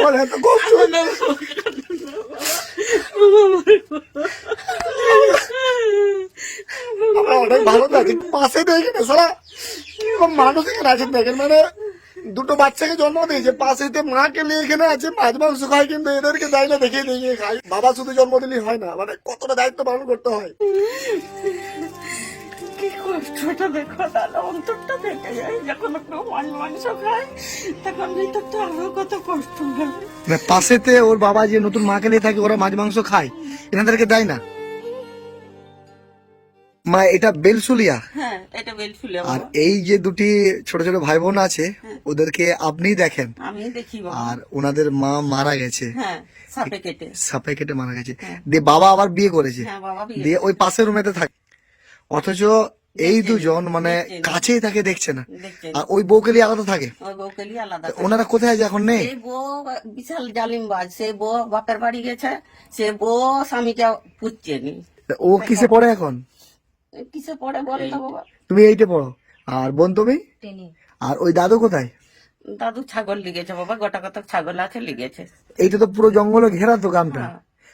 আমার এত কষ্ট আমরা অনেক ভালো থাকি পাশে দেখেন সারা কীরকম মানুষ এখানে আছেন দেখেন মানে দুটো বাচ্চাকে জন্ম দিয়েছে পাশেতে মাকে নিয়ে এখানে আছে, মাছ মাংস খায় কিন্তু এদেরকে দেয় না দেখে দেখে খায়। বাবা শুধু জন্ম দিলেই হয় না মানে কতটা দায়িত্ব পালন করতে হয়। কি দেখো, দাদা, অন্তরটা দেখে যায় যখন একটু মাছ মাংস খায় তখন ভিতরটা আরও কত কষ্ট হয় মানে পাশেতে ওর বাবা যে নতুন মাকে নিয়ে থাকে ওরা মাছ মাংস খায়। এনাদেরকে দেয় না। মা এটা বেলসুলিয়া হ্যাঁ এটা আর এই যে দুটি ছোট ছোট ভাই বোন আছে ওদেরকে আপনি দেখেন। আমি দেখি আর ওনাদের মা মারা গেছে। হ্যাঁ সাপে কেটে। সাপে কেটে মারা গেছে। দিয়ে বাবা আবার বিয়ে করেছে। হ্যাঁ দিয়ে ওই পাশের রুমেতে থাকে। অথচ এই দুজন মানে কাছেই থাকে দেখছে না। আর ওই বউকে নিয়ে আলাদা থাকে? ওই বউকে নিয়ে আলাদা ওনারা কোথায় আছে এখন? নেই? বউ বিশাল জালিমবাজ সে বউ বাপের বাড়ি গেছে সে বউ স্বামীকে পুচ্ছে নি। ও কিসে পড়ে এখন? কিসে পড়ে বল না বাবা। তুমি এইটে পড়ো। আর বোন তুমি? আর ওই দাদু কোথায়? দাদু ছাগল লিগেছে বাবা গোটা কত ছাগল আছে লিগেছে। এইটা তো পুরো জঙ্গলে ঘেরা তো গ্রামটা।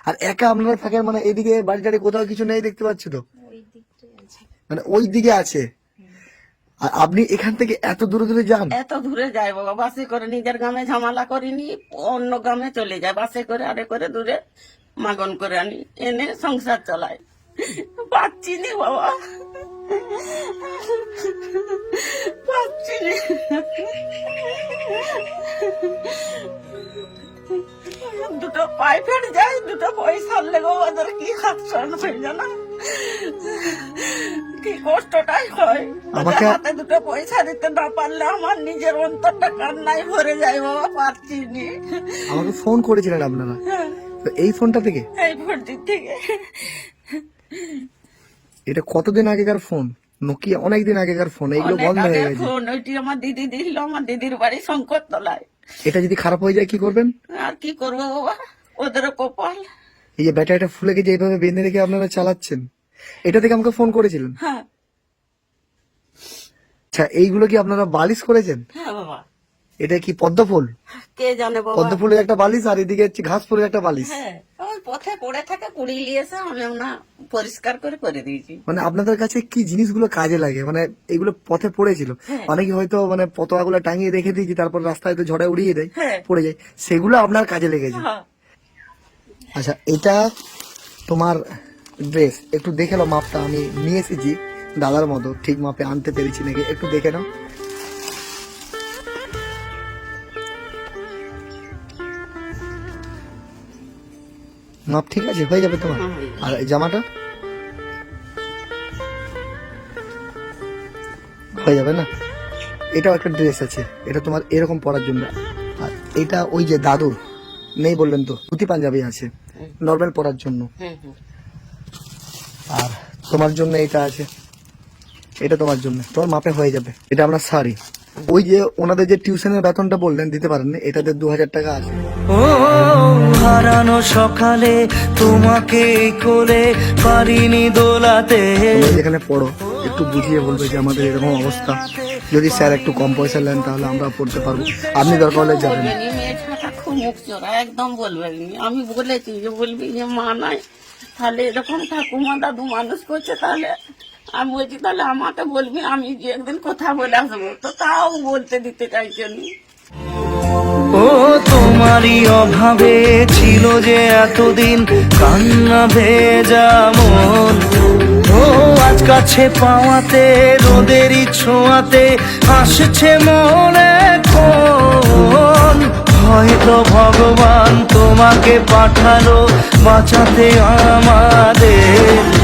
আর একা আপনারা থাকেন মানে এদিকে বাড়ি টাড়ি কোথাও কিছু নেই দেখতে পাচ্ছি তো? মানে ওই দিকে আছে। আর আপনি এখান থেকে এত দূরে দূরে যান। এত দূরে যায় বাবা, বাসে করে নিজের গ্রামে ঝামেলা করিনি, অন্য গ্রামে চলে যায় বাসে করে আরে করে দূরে মাগন করে আনি, এনে সংসার চালায় পাচ্ছি নি বাবা। পাচ্ছি নি। দুটো পাই ফেটে যায় দুটো পয়সা লেগে ওদের কি খাচ্ছন হয়ে কি কষ্টটাই হয়? আমাকে- হাতে দুটো পয়সা দিতে না পারলে আমার নিজের অন্তরটা কান্নায় ভরে যায় বাবা পারছি নি। আমাকে ফোন করেছিলেন আপনারা? তো এই ফোনটা থেকে? এই ভর্তি থেকে। এটা কতদিন আগেকার ফোন নোকিয়া অনেকদিন আগেকার ফোন এগুলো অনেক বন্ধ হয়ে গেছে। ফোন ওইটি আমার দিদি দিল আমার দিদির বাড়ি শঙ্কর তলায় এটা যদি খারাপ হয়ে যায় কি করবেন? আর কি করব বাবা? ওদেরও কপাল। এই যে ব্যাটারিটা ফুলে গেছে এইভাবে বেঁধে রেখে আপনারা চালাচ্ছেন। এটা থেকে আমাকে ফোন করেছিলেন? হ্যাঁ। আচ্ছা এইগুলো কি আপনারা বালিশ করেছেন? হ্যাঁ বাবা। এটা কি পদ্ম ফুল? কে জানে বাবা? পদ্ম ফুলের একটা বালিশ আর এদিকে হচ্ছে ঘাস ফুলের একটা বালিশ। হ্যাঁ পথে পড়ে থাকে কুড়িয়ে নিয়েছে আমি না পরিষ্কার করে করে দিয়েছি। মানে আপনাদের কাছে কি জিনিসগুলো কাজে লাগে? মানে এগুলো পথে পড়েছিল। অনেকে হয়তো মানে পতোয়াগুলো টাঙিয়ে রেখে দিয়েছি তারপর রাস্তায় তো ঝড়ে উড়িয়ে দেয়। পড়ে যায়। সেগুলো আপনার কাজে লেগেছে? আচ্ছা এটা তোমার ড্রেস একটু দেখে নাও মাপটা। আমি নিয়ে এসেছি দাদার মতো ঠিক মাপে আনতে পেরেছি নাকি? একটু দেখে নাও। মাপ ঠিক আছে? হয়ে যাবে তোমার? হ্যাঁ, হয়ে। আর এই জামাটা? হয়ে যাবে না? এটাও একটা ড্রেস আছে। এটা তোমার এরকম পরার জন্য। আর এটা ওই যে দাদুর নেই বললেন তো ধুতি পাঞ্জাবি আছে নর্মাল পরার জন্য। হুম আর তোমার জন্য এটা আছে। এটা তোমার জন্য। তোমার মাপে হয়ে যাবে। এটা আমরা সারি ওই যে ওনাদের যে টিউশনের বেতনটা বললেন দিতে পারেন এটাতে দু হাজার টাকা আছে। ও হারানো সকালে তোমাকে কোলে পারিনি দোলাতে। যেখানে পড়ো একটু বুঝিয়ে বলবে যে আমাদের এরকম অবস্থা। যদি স্যার একটু কম পয়সা নেন তাহলে আমরা পড়তে পারব। আপনি দরকার হলে যাবেন। একদম বলবেনি আমি বলেছি যে বলবি যে মা নাই। তাহলে এরকম ঠাকুমা দাদু মানুষ করছে তাহলে আমি বলছি, তাহলে আমাকে বলবি, আমি যে একদিন কথা বলে আসব। তো তাও বলতে দিতে চাইছেন ও, তোমারই অভাবে ছিল যে এতদিন কান্না ভেজা মন। ও, আজ কাছে পাওয়াতে, রোদেরই ছোঁয়াতে আসছে মনে তোমাকে পাঠালো বাঁচাতে আমাদের